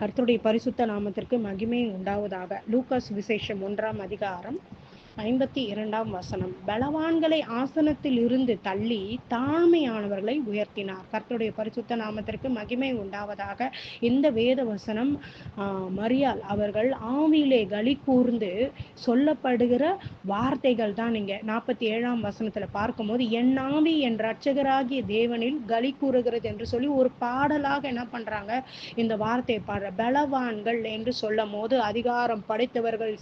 கர்த்தருடைய பரிசுத்த நாமத்திற்கு மகிமை உண்டாவதாக. லூகாஸ் விசேஷம் ஒன்றாம் அதிகாரம் ஐம்பத்தி இரண்டாம் வசனம். பலவான்களை ஆசனத்தில் இருந்து தள்ளி தாழ்மையானவர்களை உயர்த்தினார். கர்த்தருடைய பரிசுத்த நாமத்திற்கு மகிமை உண்டாவதாக இந்த வேத வசனம் மரியால் அவர்கள் ஆவியிலே களி கூர்ந்து சொல்லப்படுகிற வார்த்தைகள் தான் இங்க. நாற்பத்தி ஏழாம் வசனத்துல பார்க்கும்போது என் ஆவி என் ரட்சகராகிய தேவனில் களி கூறுகிறது என்று சொல்லி ஒரு பாடலாக என்ன பண்றாங்க? இந்த வார்த்தையை பாடுற. பலவான்கள் என்று சொல்லும் போது அதிகாரம் படைத்தவர்கள்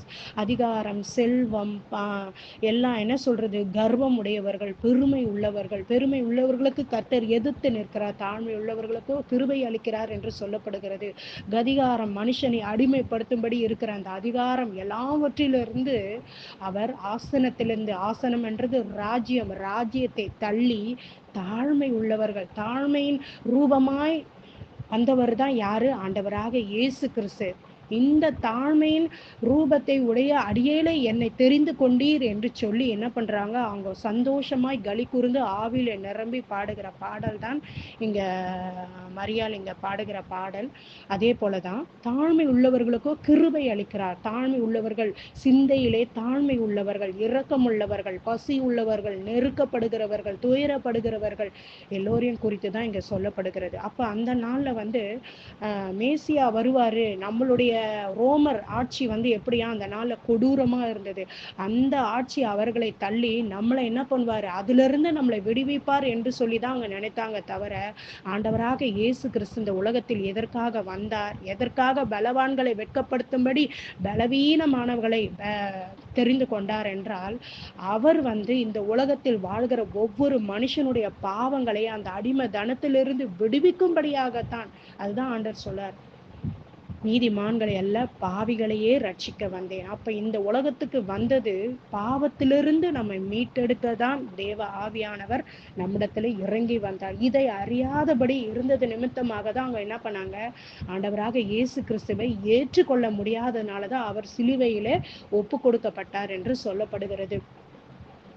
அதிகாரம் செல்வம் பா- எல்லாம் என்ன சொல்றது? கர்வம் உடையவர்கள் பெருமை உள்ளவர்கள் பெருமை உள்ளவர்களுக்கு கத்தர் எதிர்த்து நிற்கிறார் தாழ்மை உள்ளவர்களுக்கு கிருபை அளிக்கிறார் என்று சொல்லப்படுகிறது. கதிகாரம் மனுஷனை அடிமைப்படுத்தும்படி இருக்கிற அந்த அதிகாரம் எல்லாவற்றிலிருந்து அவர் ஆசனத்திலிருந்து ஆசனம் என்றது ராஜ்யம் ராஜ்யத்தை தள்ளி தாழ்மை உள்ளவர்கள் தாழ்மையின் ரூபமாய் வந்தவர் தான் யாரு? ஆண்டவராக இயேசு கிறிஸ்து. இந்த தாழ்மையின் ரூபத்தை உடைய அடியேலை என்னை தெரிந்து கொண்டீர் என்று சொல்லி என்ன பண்றாங்க? அவங்க சந்தோஷமாய் களி கூர்ந்து ஆவில நிரம்பி பாடுகிற பாடல் தான் இங்க மரியாள் இங்க பாடுகிற பாடல். அதே போலதான் தாழ்மை உள்ளவர்களுக்கோ கிருபை அளிக்கிறார். தாழ்மை உள்ளவர்கள் சிந்தையிலே தாழ்மை உள்ளவர்கள் இரக்கம் உள்ளவர்கள் பசி உள்ளவர்கள் நெருக்கப்படுகிறவர்கள் துயரப்படுகிறவர்கள் எல்லோரையும் குறித்து தான் இங்க சொல்லப்படுகிறது. அப்ப அந்த நாள்ல வந்து மேசியா வருவாரு நம்மளுடைய ரோமர் ஆட்சி வந்து எப்படியா அந்த நாளில் கொடூரமா இருந்தது. அந்த ஆட்சி அவர்களை தள்ளி நம்மளை என்ன பண்ணுவாரு? அதுல இருந்து நம்மளை விடுவிப்பார் என்று சொல்லி தான் அவங்க நினைத்தாங்க தவிர ஆண்டவராக இயேசு கிறிஸ்து இந்த உலகத்தில் எதற்காக வந்தார்? எதற்காக பலவான்களை வெட்கப்படுத்தும்படி பலவீனமானவர்களை தெரிந்து கொண்டார் என்றால் அவர் வந்து இந்த உலகத்தில் வாழ்கிற ஒவ்வொரு மனுஷனுடைய பாவங்களை அந்த அடிமை தனத்திலிருந்து விடுவிக்கும்படியாகத்தான். அதுதான் ஆண்டர் சொல்லார் நீதிமான்களை அல்ல பாவிகளையே ரட்சிக்க வந்தேன். அப்ப இந்த உலகத்துக்கு வந்தது பாவத்திலிருந்து நம்மை மீட்டெடுக்க தான் தேவ ஆவியானவர் நம்மிடத்துல இறங்கி வந்தார். இதை அறியாதபடி இருந்தது நிமித்தமாக தான் அவங்க என்ன பண்ணாங்க? ஆண்டவராக இயேசு கிறிஸ்துவை ஏற்றுக்கொள்ள முடியாததுனாலதான் அவர் சிலுவையிலே ஒப்பு கொடுக்கப்பட்டார் என்று சொல்லப்படுகிறது.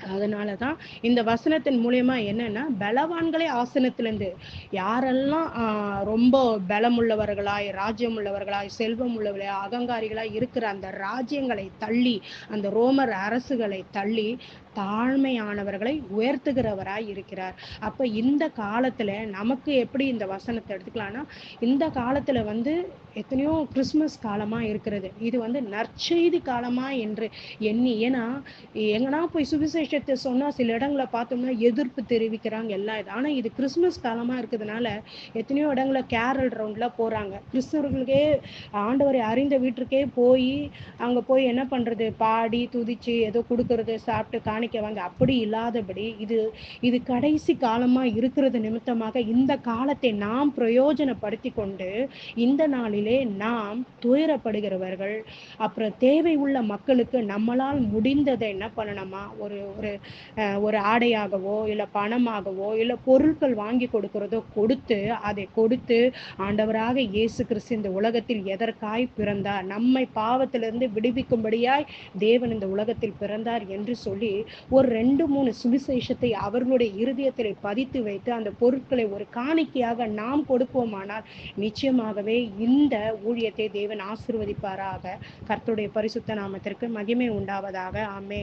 அதனாலதான் இந்த வசனத்தின் மூலியமா என்னன்னா பலவான்களே ஆசனத்திலேருந்து. யாரெல்லாம் ஆஹ், ரொம்ப பலமுள்ளவர்களாய் ராஜ்யம் உள்ளவர்களாய் செல்வம் உள்ளவர்களாய் அகங்காரிகளாய் இருக்கிற அந்த ராஜ்யங்களை தள்ளி அந்த ரோமர் அரசுகளை தள்ளி தாழ்மையானவர்களை உயர்த்துகிறவராய் இருக்கிறார். அப்ப இந்த காலத்துல நமக்கு எப்படி இந்த வசனத்தை எடுத்துக்கலாம்னா இந்த காலத்துல வந்து எத்தனையோ கிறிஸ்மஸ் காலமா இருக்கிறது. இது வந்து நற்செய்தி காலமா என்று எண்ணி ஏன்னா எங்கனா போய் சுவிசேஷத்தை சொன்னா சில இடங்களை பார்த்தோம்னா எதிர்ப்பு தெரிவிக்கிறாங்க எல்லாம் இது. ஆனா இது கிறிஸ்மஸ் காலமா இருக்கிறதுனால எத்தனையோ இடங்களை கேரல் ரவுண்ட்ல போறாங்க. கிறிஸ்தவர்களுக்கே ஆண்டவரை அறிந்த வீட்டுக்கே போய் அங்க போய் என்ன பண்றது? பாடி துதிச்சு ஏதோ கொடுக்கறது சாப்பிட்டு காணிக்க அப்படி இல்லாதபடி இது இது கடைசி காலமா இருக்கிறது நிமித்தமாக இந்த காலத்தை நாம் பிரயோஜனப்படுத்தி கொண்டு இந்த நாளிலே நாம் துயரப்படுகிறவர்கள் அப்புறம் தேவை உள்ள மக்களுக்கு நம்மளால் முடிந்ததை என்ன பண்ணணுமா? ஒரு ஒரு ஒரு ஆடையாகவோ இல்லை பணமாகவோ இல்லை பொருட்கள் வாங்கி கொடுக்கிறதோ கொடுத்து அதை கொடுத்து ஆண்டவராக இயேசு கிறிஸ்து இந்த உலகத்தில் எதற்காய் பிறந்தார்? நம்மை பாவத்திலிருந்து விடுவிக்கும்படியாய் தேவன் இந்த உலகத்தில் பிறந்தார் என்று சொல்லி ஒரு ரெண்டு மூணு சுவிசேஷத்தை அவர்களுடைய இருதயத்தில் பதித்து வைத்து அந்த பொருட்களை ஒரு காணிக்கையாக நாம் கொடுப்போமானால் நிச்சயமாகவே இந்த ஊழியத்தை தேவன் ஆசிர்வதிப்பாராக. கர்த்தருடைய பரிசுத்த நாமத்திற்கு மகிமை உண்டாவதாக. ஆமென்.